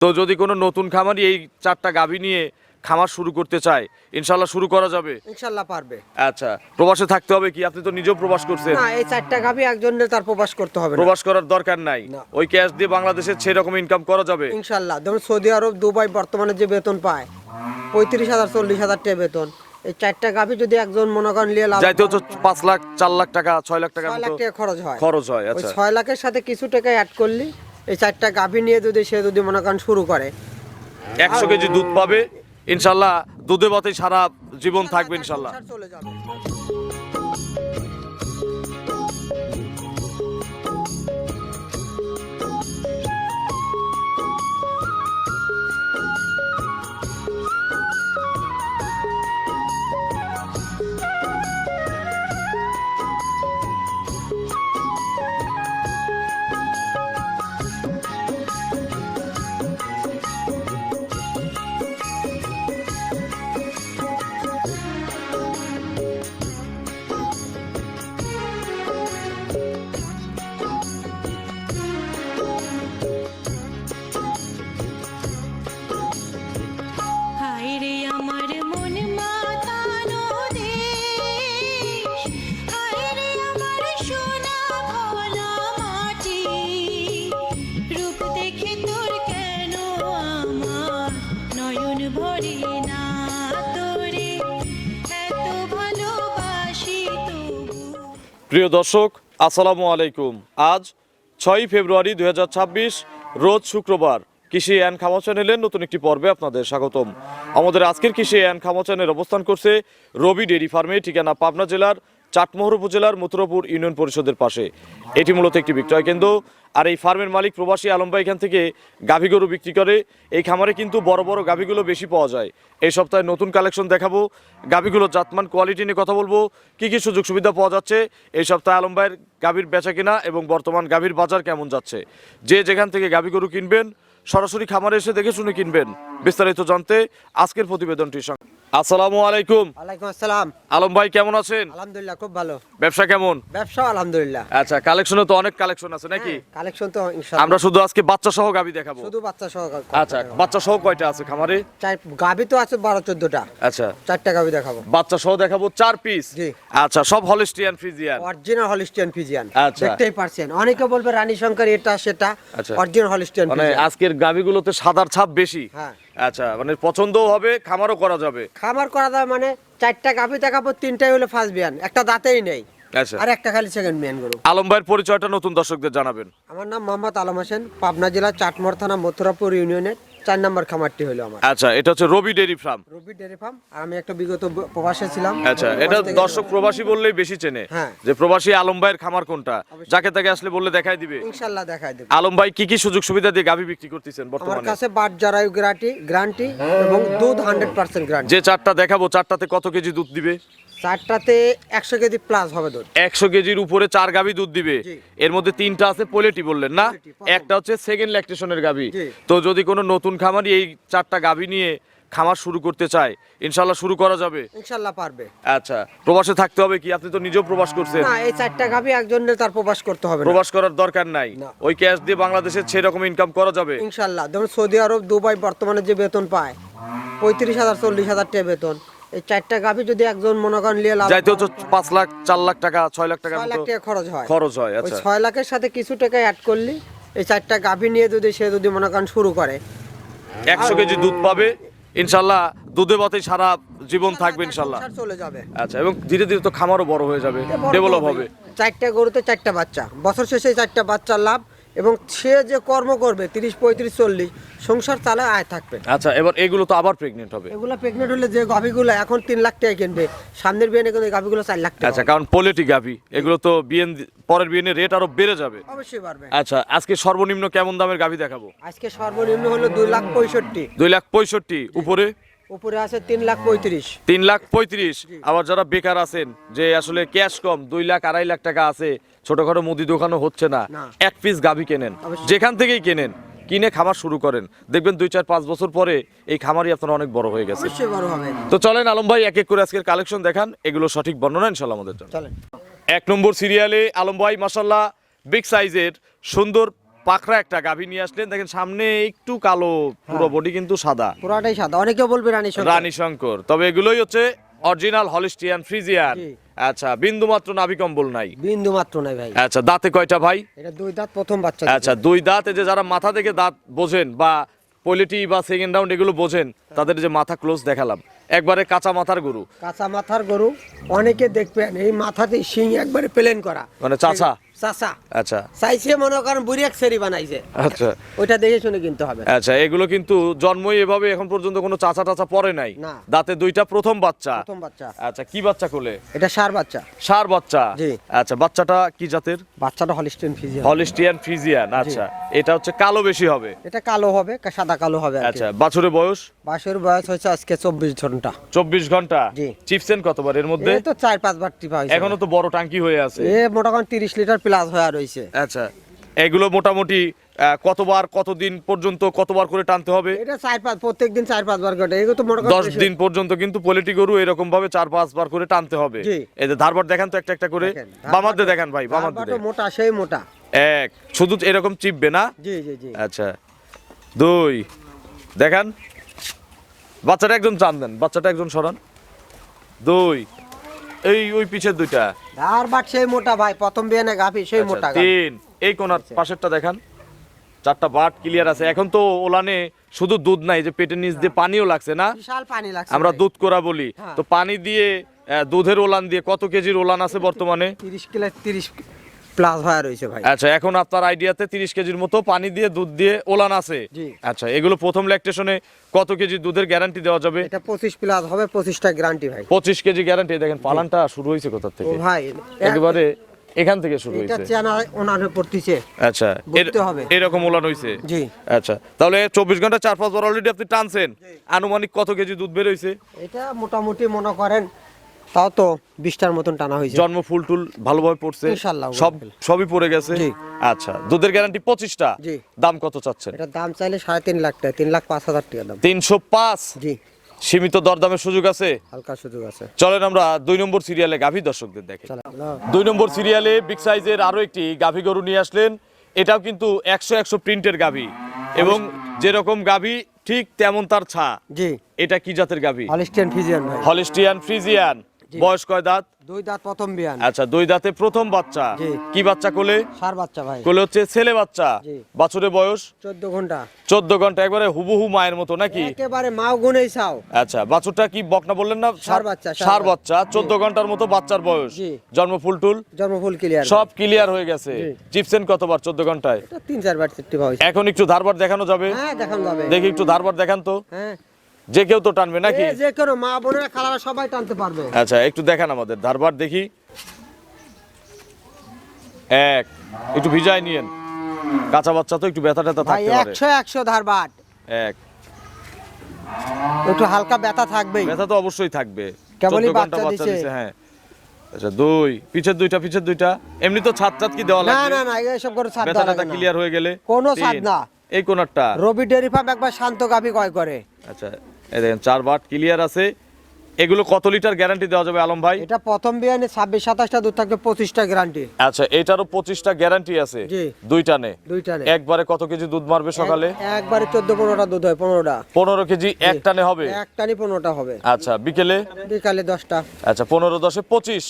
তো যদি কোনো নতুন খামারি এই চারটা গাভী নিয়ে খামার শুরু করতে চায় ইনশাল্লাহ শুরু করা যাবে? ইনশাল্লাহ পারবে। আচ্ছা প্রবাসে থাকতে হবে কি? আপনি তো নিজেও প্রবাস করছেন। না এই চারটা গাভি একজনের তার প্রবাস করতে হবে প্রবাস করার দরকার নাই। ওই ক্যাশ দিয়ে বাংলাদেশের সেরকম ইনকাম করা যাবে? ইনশাল্লাহ যেমন সৌদি আরব দুবাই বর্তমানে যে বেতন পায় পঁয়ত্রিশ হাজার চল্লিশ হাজার টাকা বেতন। এই চারটা গাভি যদি একজন মনে করেন নিয়ে লাভ যাইতে হচ্ছে পাঁচ লাখ চার লাখ টাকা ছয় লাখ টাকা লাখ টাকা খরচ হয়। খরচ হয় আচ্ছা। ছয় লাখের সাথে কিছু টাকা অ্যাড করলি এই চারটা গাভি নিয়ে যদি সে যদি মনে করেন শুরু করে। একশো কেজি দুধ পাবে ইনশাল্লাহ দুধে বাতে সারা জীবন থাকবে ইনশাল্লাহ। চলে যাবে। প্রিয় দর্শক, আসসালামু আলাইকুম। আজ ছয় ফেব্রুয়ারি দুই হাজার ছাব্বিশ, রোজ শুক্রবার কৃষি অ্যান্ড খামা চ্যানেলের নতুন একটি পর্বে আপনাদের স্বাগতম। আমাদের আজকের কৃষি অ্যান্ড খামা চ্যানেল অবস্থান করছে রবি ডেরি ফার্মে, ঠিকানা পাবনা জেলার চাটমোহর উপজেলার মথুরাপুর ইউনিয়ন পরিষদের পাশে। এটি মূলত একটি বিক্রয় কেন্দ্র। আর এই ফার্মের মালিক প্রবাসী আলম ভাই এখান থেকে গাভী গরু বিক্রি করে। এই খামারে কিন্তু বড় বড় গাভীগুলো বেশি পাওয়া যায়। এই সপ্তাহে নতুন কালেকশন দেখাবো। গাভীগুলো জাতমান, কোয়ালিটি নিয়ে কথা বলব। কি কি সুযোগ সুবিধা পাওয়া যাচ্ছে? এই সপ্তাহে আলম ভাইয়ের গাভীর বেচা কিনা এবং বর্তমান গাভীর বাজার কেমন যাচ্ছে? যে যেখান থেকে গাভী গরু কিনবেন, সরাসরি খামারে এসে দেখে শুনে কিনবেন। বিস্তারিত জানতে আজকের প্রতিবেদনটির সঙ্গে আসসালামু আলাইকুম। আসসালাম। আলম ভাই কেমন আছেন? আলহামদুলিল্লাহ খুব ভালো। ব্যবসা কেমন? ব্যবসাও আলহামদুলিল্লাহ। আচ্ছা কালেকশনে তো অনেক কালেকশন আছে নাকি? কালেকশন তো আমরা শুধু আজকে বাচ্চা সহ গাভী দেখাবো। শুধু বাচ্চা সহ আচ্ছা বাচ্চা সহ কয়টা আছে খামারে? চার গাভি তো আছে বারো চোদ্দটা। আচ্ছা। চারটা গাভি দেখাবো। বাচ্চা সহ দেখাবো চার পিস জি। আচ্ছা সব Holstein Friesian original Holstein Friesian আচ্ছা। দেখতেই পারছেন। অনেকে বলবে রানী শঙ্কর এটা সেটা আচ্ছা। অরিজিনাল হলিস্টিয়ান মানে আজকের গাভিগুলোতে সাদার ছাপ বেশি। হ্যাঁ। আচ্ছা মানে পছন্দও হবে খামারও করা যাবে। খামার করা যাবে মানে চারটা গাভি দেখাবো তিনটাই হলো ফার্স্ট বিয়ান একটা দাঁতেই নেই। আচ্ছা। আর একটা খালি সেকেন্ড বিয়ান গরু। আলম ভাইয়ের পরিচয়টা নতুন দর্শকদের জানাবেন। আমার নাম মোহাম্মদ আলম হোসেন পাবনা জেলা চাটমর থানা মথুরাপুর ইউনিয়নের। চার নম্বর খামারটি হলো আমার। আচ্ছা এটা হচ্ছে Rabi dairy farm. Rabi dairy farm আর আমি একটা বিগত প্রবাসে ছিলাম। আচ্ছা এটা দর্শক প্রবাসী বললেই বেশি চেনে হ্যাঁ। যে প্রবাসী আলম ভাইয়ের খামার কোনটা? যাকে তাকে আসলে বললে দেখাই দিবে। ইনশাল্লাহ দেখাই দেবে। আলম ভাই কি কি সুযোগ সুবিধা দিয়ে গাভি বিক্রি করতেছেন আমার কাছে বাট জরায়ু গ্যারান্টি গ্যারান্টি এবং দুধ হান্ড্রেড পার্সেন্ট গ্যারান্টি। যে চারটা দেখাবো চারটাতে কত কেজি দুধ দিবে? চারটাতে একশো কেজি প্লাস হবে দুধ। একশো কেজির উপরে চার গাভি দুধ দিবে। এর মধ্যে তিনটা আছে পোলেটি বললেন না? একটা হচ্ছে সেকেন্ড ল্যাকটেশনের গাভি। তো যদি কোনো নতুন খামারি এই চারটা গাভি নিয়ে খামার শুরু করতে চায়। ইনশাল্লাহ শুরু করা যাবে। ইনশাল্লাহ পারবে। আচ্ছা প্রবাসে থাকতে হবে কি? আপনি তো নিজেও প্রবাস করছেন। না এই চারটা গাভি একজনের তার প্রবাস করতে হবে প্রবাস করার দরকার নাই। ওই ক্যাশ দিয়ে বাংলাদেশের সেরকম ইনকাম করা যাবে? ইনশাল্লাহ যেমন সৌদি আরব দুবাই বর্তমানে যে বেতন পায় পঁয়ত্রিশ হাজার চল্লিশ হাজার টাকা বেতন। এই চারটা গাভি যদি একজন মনে করেন নিয়ে লাভ যাইতে হচ্ছে পাঁচ লাখ চার লাখ টাকা ছয় লাখ টাকা ছয় লাখ টাকা খরচ হয়। খরচ হয় আচ্ছা। ছয় লাখের সাথে কিছু টাকা অ্যাড করলি এই চারটা গাভি নিয়ে যদি সে যদি মনে করেন শুরু করে একশো কেজি দুধ পাবে। ইনশাল্লাহ দুধে বাতে সারা জীবন থাকবে ইনশাল্লাহ। চলে যাবে আচ্ছা এবং ধীরে ধীরে তো খামারও বড় হয়ে যাবে ডেভেলপ হবে। চারটা গরুতে চারটা বাচ্চা। বছর শেষে চারটা বাচ্চা লাভ। এবং সে যে কর্ম করবে তিরিশ পঁয়ত্রিশ চল্লিশ সংসার চালায় আয় থাকবে। আচ্ছা এবার এগুলো তো আবার প্রেগনেন্ট হবে। এগুলো প্রেগনেন্ট হলে যে গাভিগুলো এখন তিন লাখ টাকা কিনবে সামনের বিয়ে কিন্তু গাভিগুলো চার লাখ টাকা আচ্ছা কারণ পোলেটি গাভি এগুলো তো বিএন পরের বিএনের রেট আরও বেড়ে যাবে। অবশ্যই পারবে আচ্ছা আজকে সর্বনিম্ন কেমন দামের গাভি দেখাবো? আজকে সর্বনিম্ন হলো দুই লাখ পঁয়ষট্টি। দুই লাখ পঁয়ষট্টি উপরে? উপরে আছে তিন লাখ পঁয়ত্রিশ। তিন লাখ পঁয়ত্রিশ। আবার যারা বেকার আছেন যে আসলে ক্যাশ কম দুই লাখ আড়াই লাখ টাকা আছে ছোটখাটো মুদি দোকানও হচ্ছে না। এক পিস গাভি কেনেন। যেখান থেকেই কেনেন কিনে খামার শুরু করেন। দেখবেন দুই চার পাঁচ বছর পরে এই খামারই আপনার অনেক বড় হয়ে গেছে। তো চলেন আলম ভাই এক এক করে আজকের কালেকশন দেখান। এগুলো সঠিক বর্ণনা ইনশাল্লাহ আমাদের জন্য। চলেন। এক নম্বর সিরিয়ালে আলম ভাই মাসাল্লাহ বিগ সাইজের সুন্দর পাখরা একটা গাভী নিয়ে আসলেন। দেখেন সামনে একটু কালো পুরো বডি কিন্তু সাদা। পুরাটাই সাদা। অনেকে বলবে রানী শঙ্কর। রানী শঙ্কর। তবে এগুলোই হচ্ছে অরিজিনাল হলিস্টিয়ান ফ্রিজিয়ান। আচ্ছা বিন্দু মাত্র নাভি কম্বল নাই। বিন্দু মাত্র নাই ভাই। আচ্ছা দাঁতে কয়টা ভাই? এটা দুই দাঁত প্রথম বাচ্চা আচ্ছা দুই দাঁত যে যারা মাথা থেকে দাঁত বোঝেন বা পলিটি বা সেকেন্ড রাউন্ড এগুলো বোঝেন তাদের যে মাথা ক্লোজ দেখালাম। একবারে কাঁচা মাথার গরু। কাঁচা মাথার গরু অনেকে দেখবেন এই মাথাতে শিং একবারে প্লেন করা। মানে চাচা। চাচা। আচ্ছা। চাইছে মনে করেন বুড়ি এক সেরি বানাইছে। আচ্ছা। ওইটা দেখে শুনে কিনতে হবে। আচ্ছা এগুলো কিন্তু জন্মই এভাবে এখন পর্যন্ত কোনো চাচা টাচা নাই। দাঁতে দুইটা প্রথম বাচ্চা। প্রথম বাচ্চা। আচ্ছা কি বাচ্চা কোলে? এটা সার বাচ্চা। সার বাচ্চা? জি। আচ্ছা বাচ্চাটা কি জাতের? বাচ্চাটা হলিস্টেন ফিজিয়ান। হলিস্টিয়ান ফ্রিজিয়ান আচ্ছা। এটা হচ্ছে কালো বেশি হবে? এটা কালো হবে সাদা কালো হবে আচ্ছা বাছুরের বয়স? বাসের বয়স হচ্ছে আজকে চব্বিশ ঘণ্টা। চব্বিশ ঘণ্টা? জি। চিপসেন কতবার এর মধ্যে? তো চার পাঁচবার টিপা হয়েছে। এখনও তো বড় টাঙ্কি হয়ে আছে। এ মোটামুটি তিরিশ লিটার প্লাস হয়ে রয়েছে। আচ্ছা এগুলো মোটামুটি কতবার কতদিন পর্যন্ত কতবার করে টানতে হবে? এটা চার পাঁচ প্রত্যেক দিন চার পাঁচবার ঘটে এগুলো তো মোটামুটি দশ দিন পর্যন্ত কিন্তু পোলিটি গরু এরকম ভাবে চার পাঁচবার করে টানতে হবে। এই যে ধারবার দেখান তো একটা একটা করে। বামাতে দেখান ভাই বামাতে মোটা সেই মোটা। এক শুধু এরকম চিপবে না? জি জি জি। আচ্ছা দুই দেখান। বাচ্চাটা একজন টান দেন বাচ্চাটা একজন সরান। দুই এই ওই পিছের দুইটা। আর বাট সেই মোটা ভাই প্রথম বিয়ানে গাফি সেই আচ্ছা, মোটা তিন এই কোনার পাশেরটা দেখান। চারটা বাট ক্লিয়ার আছে। এখন তো ওলানে শুধু দুধ নাই যে পেটের নিচ দিয়ে পানিও লাগছে না? বিশাল পানি লাগছে আমরা দুধ করা বলি। হ্যাঁ। তো পানি দিয়ে দুধের ওলান দিয়ে কত কেজির ওলান আছে বর্তমানে? তিরিশ কিলো তিরিশ প্লাস রয়েছে ভাই। আচ্ছা এখন আপনার আইডিয়াতে তিরিশ কেজির মতো পানি দিয়ে দুধ দিয়ে ওলান আছে। আচ্ছা এগুলো প্রথম ল্যাকটেশনে কত কেজি দুধের গ্যারান্টি দেওয়া যাবে? এটা পঁচিশ প্লাস হবে পঁচিশটা গ্যারান্টি ভাই। পঁচিশ কেজি গ্যারান্টি দেখেন পালানটা শুরু হয়েছে কোথা থেকে? ভাই একেবারে এখান থেকে শুরু এটা হয়েছে। চেনা ওনারে পড়তিছে। আচ্ছা হবে। এরকম ওলান জি। আচ্ছা তাহলে চব্বিশ ঘণ্টা চার পাঁচ বার অলরেডি আপনি টানছেন। আনুমানিক কত কেজি দুধ বের এটা মোটামুটি মনে করেন তাও তো বিশটার মতন টানা হয়েছে। জন্ম ফুল টুল ভালোভাবে পড়ছে। ইনশাআল্লাহ, সব সবই পড়ে গেছে? আচ্ছা দুধের গ্যারান্টি পঁচিশটা। দাম কত চাচ্ছেন? এটার দাম চাইলে সাড়ে তিন লাখ টাকা তিন লাখ পাঁচ হাজার টাকা দাম। তিনশো পাঁচ? জি। সীমিত দরদামের সুযোগ আছে? হালকা সুযোগ আছে। চলেন আমরা দুই নম্বর সিরিয়ালে গাভী দর্শকদের দেখে। দুই নম্বর সিরিয়ালে বিগ সাইজের আরও একটি গাভী গরু নিয়ে আসলেন। এটাও কিন্তু একশো একশো প্রিন্টের গাভী। এবং যেরকম গাভী ঠিক তেমন তার ছা। জি। এটা কি জাতের গাভী? হলিস্টিয়ান ফিজিয়ান ভাই। হলিস্টিয়ান ফ্রিজিয়ান বয়স কয় দাঁত? দুই দাঁত প্রথম বিয়ান। আচ্ছা দুই দাঁতে প্রথম বাচ্চা। কি বাচ্চা কোলে? সার বাচ্চা ভাই। কোলে হচ্ছে ছেলে বাচ্চা। বাছুরের বয়স? চোদ্দ ঘণ্টা। চোদ্দ ঘণ্টা একবারে হুবহু মায়ের মতো নাকি? একেবারে মাও গুনেই চাও। আচ্ছা বাছুরটা কি বকনা বললেন না? ষাঁড় বাচ্চা, সার বাচ্চা। চোদ্দ ঘণ্টার মতো বাচ্চার বয়স। জন্ম ফুল টুল? জন্মফুল ক্লিয়ার সব ক্লিয়ার হয়ে গেছে। চিপসেন কতবার চোদ্দ ঘন্টায়? তিন চারবার এখন একটু ধারবার দেখানো যাবে? হ্যাঁ দেখান যাবে। দেখি একটু ধারবার দেখান তো। হ্যাঁ। যে কেউ তো টানবে নাকি? যে কোনো মা বোনেরা খালারা সবাই টানতে পারবে। আচ্ছা একটু দেখান আমাদের ধারবার দেখি। এক একটু ভিজাই নিয়েন। কাঁচা বাচ্চা তো একটু ব্যথা ট্যাথা থাকতে পারে। একশো একশো ধারবাট এক। একটু হালকা ব্যথা থাকবেই। ব্যথা তো অবশ্যই থাকবে। কেবলই বাচ্চা দিছে। হ্যাঁ। আচ্ছা দুই পিছের দুইটা পিছের দুইটা। এমনি তো ছাদ ছাদ কি দেওয়া লাগে না না না এসব করে ছাদ দেওয়া লাগে ক্লিয়ার হয়ে গেলে? কোনো ছাদ। না। এই কোনারটা রবি ডেরি ফার্ম একবার শান্ত গাভি কয় করে। আচ্ছা এই চার বাট ক্লিয়ার আছে। এগুলো কত লিটার গ্যারান্টি দেওয়া যাবে আলম ভাই? এটা প্রথম বিয়ানে ছাব্বিশ সাতাশটা দুধ থাকবে পঁচিশটা গ্যারান্টি। আচ্ছা এটারও পঁচিশটা গ্যারান্টি আছে? জি। দুইটা নে? একবারে কত কেজি দুধ মারবে সকালে? একবারে চোদ্দ পনেরোটা দুধ হয় পনেরোটা। পনেরো কেজি এক টানে হবে? একটানি পনেরোটা হবে। আচ্ছা বিকেলে? বিকালে দশটা। আচ্ছা পনেরো দশে পঁচিশ?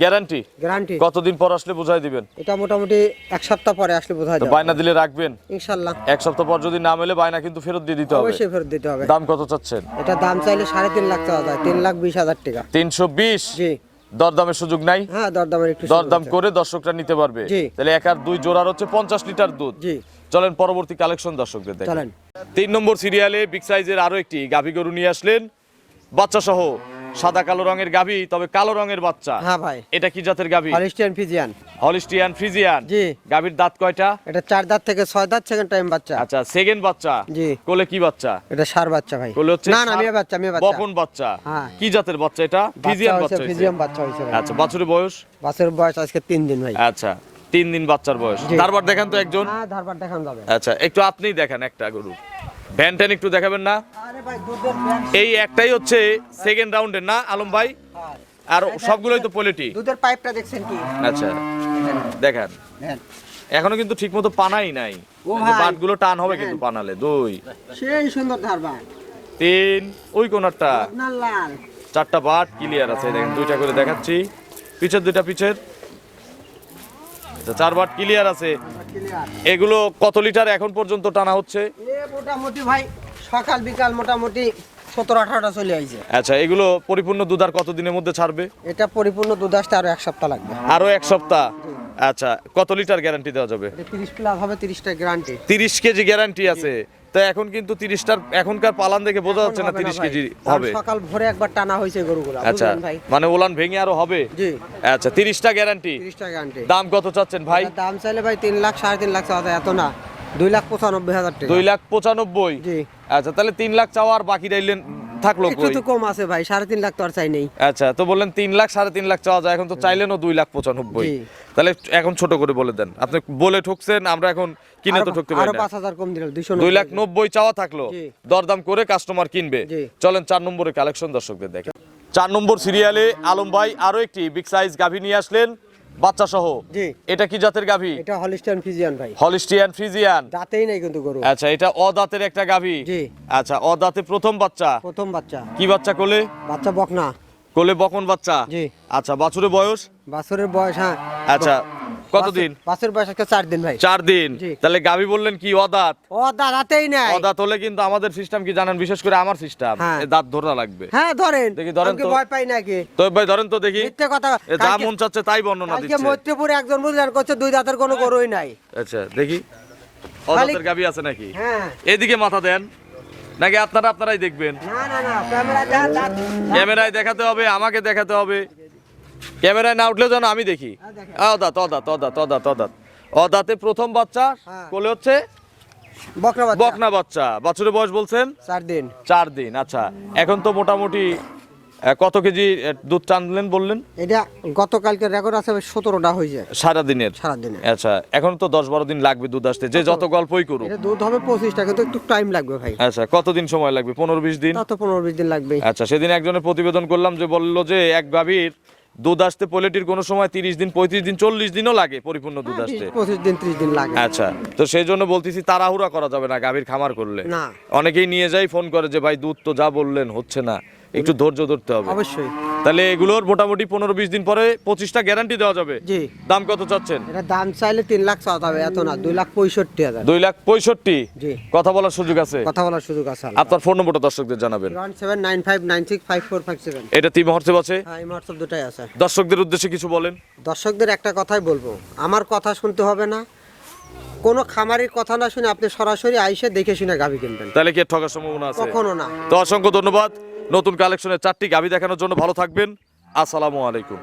গ্যারান্টি? গ্যারান্টি। কতদিন পর আসলে বুঝাই দিবেন? এটা মোটামুটি এক সপ্তাহ পরে আসলে বোঝা তো বায়না দিলে রাখবেন? ইনশাল্লাহ। এক সপ্তাহ পর যদি না মেলে বায়না কিন্তু ফেরত দিয়ে দিতে হবে। অবশ্যই ফেরত দিতে হবে। দাম কত চাচ্ছেন? এটা দাম চাইলে সাড়ে তিন লাখ টাকা যায়। তিন লাখ বিশ হাজার টাকা। তিনশো বিশ? জি। দরদামের সুযোগ নাই? হ্যাঁ দরদামের একটু দরদাম করে দর্শকরা নিতে পারবে। তাহলে এক আর দুই জোড়ার হচ্ছে পঞ্চাশ লিটার দুধ। জি। চলেন পরবর্তী কালেকশন দর্শকদের দেখেন তিন নম্বর সিরিয়ালে বিগ সাইজের আরও একটি গাভী গরু নিয়ে আসলেন। বাচ্চা সহ সাদা কালো রঙের গাভী তবে কালো রঙের বাচ্চা। হ্যাঁ ভাই। এটা কি জাতের গাভী হলিস্টিয়ান ফিজিয়ান। Holstein Friesian. জি। গাভীর দাঁত কয়টা? এটা চার দাঁত থেকে ছয় দাঁত সেকেন্ড টাইম বাচ্চা। আচ্ছা সেকেন্ড বাচ্চা? জি। কোলে কি বাচ্চা? এটা সার বাচ্চা ভাই। কোলে হচ্ছে না না মেয়ে বাচ্চা মেয়ে বাচ্চা। বকন বাচ্চা। হ্যাঁ। কি জাতের বাচ্চা এটা? ফিজিয়ান বাচ্চা হয়েছে। বাচ্চা ভাই। আচ্ছা বাছুরের বয়স? বাসের বয়স আজকে তিন দিন ভাই। আচ্ছা তিন দিন বাচ্চার বয়স। তারপর দেখেন তো একজন। হ্যাঁ ধারবার দেখান যাবে। আচ্ছা একটু আপনিই দেখেন একটা গরু। ভ্যান ট্যান একটু দেখাবেন না। এই একটাই হচ্ছে সেকেন্ড রাউন্ডের না আলম ভাই? আর সবগুলোই তো পোলিটি দুধের পাইপটা দেখছেন কি? আচ্ছা দেখান। এখনও কিন্তু ঠিক মতো পানাই নাই। বাটগুলো টান হবে কিন্তু পানালে দুই। সেই সুন্দর ধারবা তিন ওই কোনারটা। আপনার লাল। চারটা বাট ক্লিয়ার আছে দেখেন দুইটা করে দেখাচ্ছি। পিছের দুইটা পিছের। আচ্ছা, চার বাট ক্লিয়ার আছে। এগুলো কত লিটার এখন পর্যন্ত টানা হচ্ছে? মোটামুটি ভাই সকাল বিকাল মোটামুটি সতেরো আঠারোটা চলে আইছে। আচ্ছা এগুলো পরিপূর্ণ দুধ আর কতদিনের মধ্যে ছাড়বে? এটা পরিপূর্ণ দুধ আসতে আরও এক সপ্তাহ লাগবে। আরও এক সপ্তাহ? আচ্ছা কত লিটার গ্যারান্টি দেওয়া যাবে? এটা তিরিশ প্লাস হবে তিরিশটা গ্যারান্টি তিরিশ কেজি গ্যারান্টি আছে। তো এখন কিন্তু তিরিশটার এখনকার পালান দেখে বোঝা যাচ্ছে না তিরিশ কেজি হবে। সকাল ভোরে একবার টানা হয়েছে গরুগুলো আচ্ছা মানে ওলান ভেঙে আরও হবে? জি। আচ্ছা তিরিশটা গ্যারান্টি তিরিশটা গ্যারান্টি দাম কত চাচ্ছেন ভাই? দাম চাইলে ভাই তিন লাখ সাড়ে তিন লাখ চাওয়া এত না। দুই লাখ পঁচানব্বই হাজার টাকা। দুই লাখ পঁচানব্বই? আচ্ছা তাহলে তিন লাখ চাওয়া আর বাকি রাইলেন থাকল একটু তো কম আছে ভাই সাড়ে তিন লাখ তো আর চাই নেই। আচ্ছা তো বললেন তিন লাখ সাড়ে তিন লাখ চাওয়া যায় এখন তো চাইলেনও দুই লাখ পঁচানব্বই। তাহলে এখন ছোট করে বলে দেন। আপনি বলে ঠকছেন আমরা এখন কিনে তো ঠকতে পারি না। পাঁচ হাজার কম দিলাম দুইশো দুই লাখ নব্বই চাওয়া থাকল। দরদাম করে কাস্টমার কিনবে। চলেন চার নম্বরে কালেকশন দর্শকদের দেখেন চার নম্বর সিরিয়ালে আলম ভাই আরও একটি বিগ সাইজ গাভী নিয়ে আসলেন। বাচ্চা সহ জি। এটা কি জাতের গাভী? এটা হলিস্টিয়ান ফিজিয়ান ভাই। হলিস্টিয়ান ফ্রিজিয়ান দাঁতেই নেই কিন্তু গরু। আচ্ছা এটা অদাঁতের একটা গাভী? জি। আচ্ছা অদাঁতে প্রথম বাচ্চা? প্রথম বাচ্চা। কি বাচ্চা কোলে? বাচ্চা বকনা। কোলে বকন বাচ্চা? জি। আচ্ছা বাছুরের বয়স? বাছুরের বয়স হ্যাঁ। আচ্ছা কতদিন? বাছরের বয়স আজকে চার দিন ভাই। চার দিন? তাহলে গাভী বললেন কি অদাঁত? ও দা নাই অদাঁত হলে কিন্তু আমাদের সিস্টেম কি জানেন? বিশেষ করে আমার সিস্টেম হ্যাঁ। দাঁত ধরা লাগবে। হ্যাঁ ধরেন। দেখি, ধরেন তো। ভয় পাই নাকি? তো ভাই ধরেন তো দেখি। মিথ্যে কথা। যা মন চাচ্ছে তাই বর্ণনা দিচ্ছে। আজকে মৈত্রীপুরে একজন বুঝলেন করছে দুই দাঁতের কোনো গরুই নাই। আচ্ছা দেখি। অদাঁতের গাভী আছে নাকি? হ্যাঁ। এদিকে মাথা দেন। নাকি আপনারা আপনারাই দেখবেন? না না না ক্যামেরা ক্যামেরায় দেখাতে হবে আমাকে দেখাতে হবে। ক্যামেরায় না উঠলেও যেন আমি দেখি। হ্যাঁ। অদাত অদাত অদাত অদাত অদাত। অদাতে প্রথম বাচ্চা হ্যাঁ। কোলে হচ্ছে বকনা বাচ্চা। বাছুরের বয়স বলছেন? চার দিন। চার দিন আচ্ছা। এখন তো মোটামুটি কত কেজি দুধ টানলেন বললেন? এটা গতকালকে রেকর্ড আছে সতেরোটা হয়েছে। সারা দিনের সারা দিনে আচ্ছা এখন তো দশ বারো দিন লাগবে দুধ আসতে। যে যত গল্পই করুক। দুধ হবে পঁচিশটা কিন্তু একটু টাইম লাগবে ভাই। আচ্ছা কতদিন সময় লাগবে? পনেরো বিশ দিন? তা তো পনেরো বিশ দিন লাগবে আচ্ছা সেদিন একজনের প্রতিবেদন করলাম যে বলল যে এক গাভীর দুধ আসতে পোলেটির কোনো সময় তিরিশ দিন পঁয়ত্রিশ দিন চল্লিশ দিনও লাগে পরিপূর্ণ দুধ আসতে। পঁচিশ দিন ত্রিশ দিন লাগে। আচ্ছা তো সেই জন্য বলতেছি তাড়াহুড়া করা যাবে না গাভীর খামার করলে। না। অনেকেই নিয়ে যাই ফোন করে যে ভাই দুধ তো যা বললেন হচ্ছে না। একটু ধৈর্য ধরতে হবে। অবশ্যই। তাহলে এগুলোর মোটামুটি পনেরো বিশ দিন পরে পঁচিশটা গ্যারান্টি দেওয়া যাবে। জি। দাম কত চাচ্ছেন? এটা দাম চাইলে তিন লাখ চাওয়া হবে এত না দুই লাখ পঁয়ষট্টি হাজার। দুই লাখ পঁয়ষট্টি? জি। কথা বলার সুযোগ আছে? কথা বলার সুযোগ আছে আপনার ফোন নম্বরটা দর্শকদের জানাবেন। One seven nine five nine six five four five seven এটা তিন হোয়াটসঅ্যাপ আছে? হ্যাঁ এই হোয়াটসঅ্যাপ দুটাই আছে। দর্শকদের উদ্দেশ্যে কিছু বলেন। দর্শকদের একটা কথাই বলব আমার কথা শুনতে হবে না। কোনো খামারের কথা না শুনে আপনি সরাসরি আইসে দেখে শুনে গাভি কিনবেন। তাহলে কি ঠকার সম্ভাবনা আছে? কখনো না। তো অসংখ্য ধন্যবাদ। নতুন কালেকশনের চারটি গাভি দেখানোর জন্য ভালো থাকবেন। আসসালামু আলাইকুম।